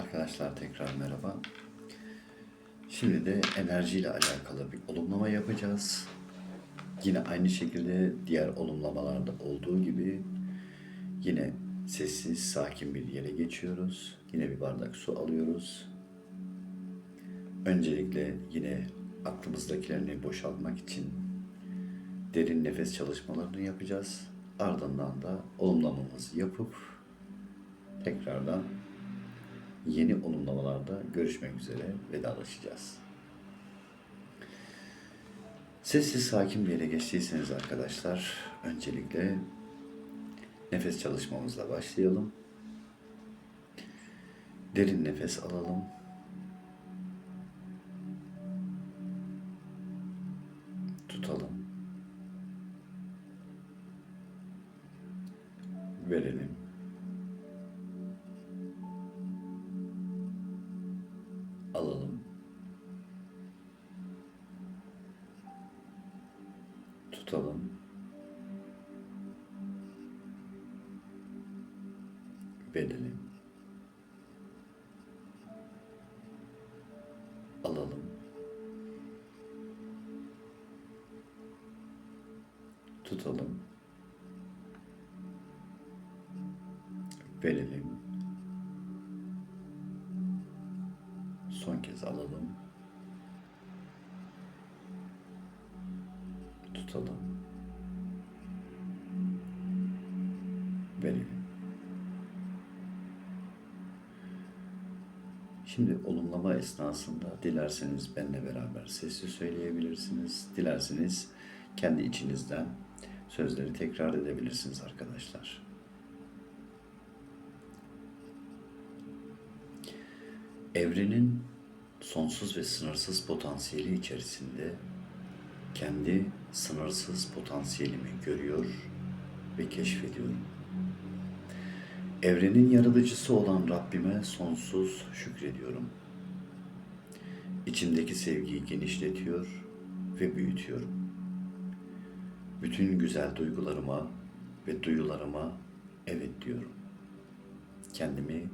Arkadaşlar tekrar merhaba. Şimdi de enerjiyle alakalı bir olumlama yapacağız. Yine aynı şekilde diğer olumlamalarda olduğu gibi yine sessiz, sakin bir yere geçiyoruz. Yine bir bardak su alıyoruz. Öncelikle yine aklımızdakilerini boşaltmak için derin nefes çalışmalarını yapacağız. Ardından da olumlamamızı yapıp tekrardan yeni olumlamalarda görüşmek üzere vedalaşacağız. Sessiz sakin bir yere geçtiyseniz arkadaşlar öncelikle nefes çalışmamızla başlayalım. Derin nefes alalım. Tutalım. Verelim. Tutalım. Verelim. Alalım. Tutalım. Verelim. Son kez alalım. Tutalım. Verelim. Şimdi olumlama esnasında dilerseniz benimle beraber sesli söyleyebilirsiniz. Dilerseniz kendi içinizden sözleri tekrar edebilirsiniz arkadaşlar. Evrenin sonsuz ve sınırsız potansiyeli içerisinde kendi sınırsız potansiyelimi görüyor ve keşfediyorum. Evrenin yaratıcısı olan Rabbime sonsuz şükrediyorum. İçimdeki sevgiyi genişletiyor ve büyütüyorum. Bütün güzel duygularıma ve duyularıma evet diyorum. Kendimi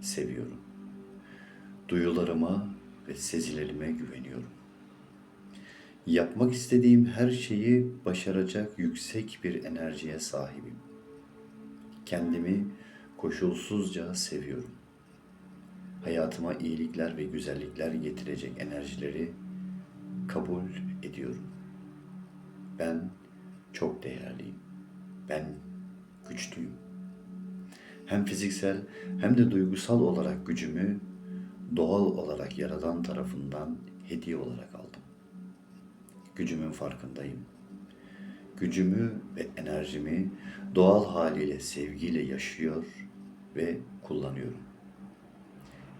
seviyorum. Duyularıma ve sezilerime güveniyorum. Yapmak istediğim her şeyi başaracak yüksek bir enerjiye sahibim. Kendimi koşulsuzca seviyorum. Hayatıma iyilikler ve güzellikler getirecek enerjileri kabul ediyorum. Ben çok değerliyim. Ben güçlüyüm. Hem fiziksel hem de duygusal olarak gücümü doğal olarak Yaradan tarafından hediye olarak aldım. Gücümün farkındayım. Gücümü ve enerjimi doğal haliyle sevgiyle yaşıyor ve kullanıyorum.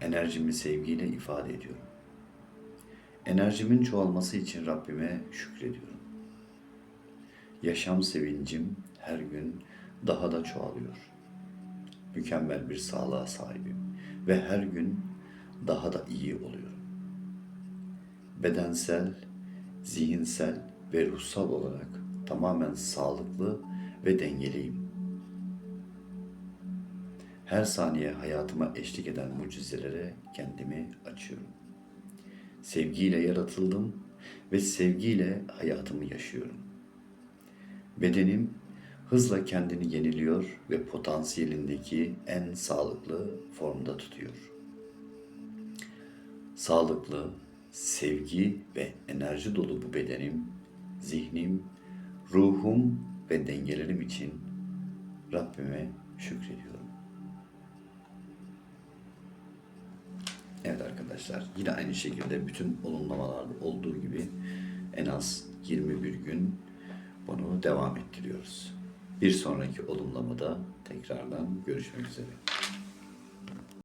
Enerjimi sevgiyle ifade ediyorum. Enerjimin çoğalması için Rabbime şükrediyorum. Yaşam sevincim her gün daha da çoğalıyor. Mükemmel bir sağlığa sahibim ve her gün daha da iyi oluyorum. Bedensel, zihinsel ve ruhsal olarak tamamen sağlıklı ve dengeliyim. Her saniye hayatıma eşlik eden mucizelere kendimi açıyorum. Sevgiyle yaratıldım ve sevgiyle hayatımı yaşıyorum. Bedenim hızla kendini yeniliyor ve potansiyelindeki en sağlıklı formda tutuyor sağlıklı, sevgi ve enerji dolu bu bedenim, zihnim, ruhum ve dengelerim için Rabbime şükrediyorum. Evet arkadaşlar yine aynı şekilde bütün olumlamalarda olduğu gibi en az 21 gün bunu devam ettiriyoruz. Bir sonraki olumlamada tekrardan görüşmek üzere.